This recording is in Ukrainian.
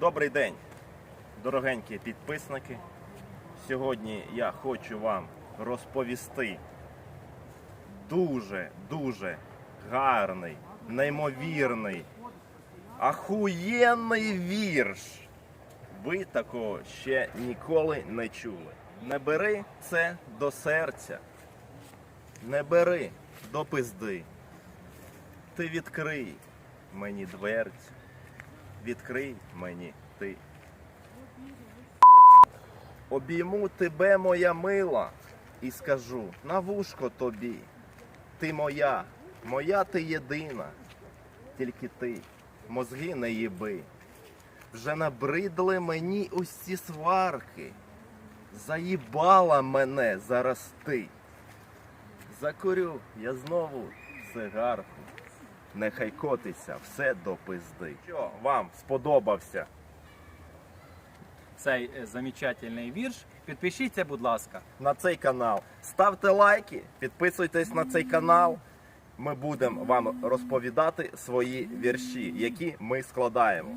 Добрий день, дорогенькі підписники. Сьогодні я хочу вам розповісти дуже, дуже гарний, неймовірний, ахуєнний вірш. Ви такого ще ніколи не чули. Не бери це до серця. Не бери до пизди. Ти відкрий мені дверцю. Відкрий мені ти. Обійму тебе, моя мила, і скажу на вушко тобі. Ти моя, моя ти єдина, тільки ти, мозги не їби. Вже набридли мені ці сварки. Заїбала мене зараз ти. Закурю я знову сигарку. Нехай котиться все до пизди. Що вам сподобався? цей е, замечательний вірш. Підпишіться, будь ласка. на цей канал. Ставте лайки, підписуйтесь на цей канал. Ми будемо вам розповідати свої вірші, які ми складаємо.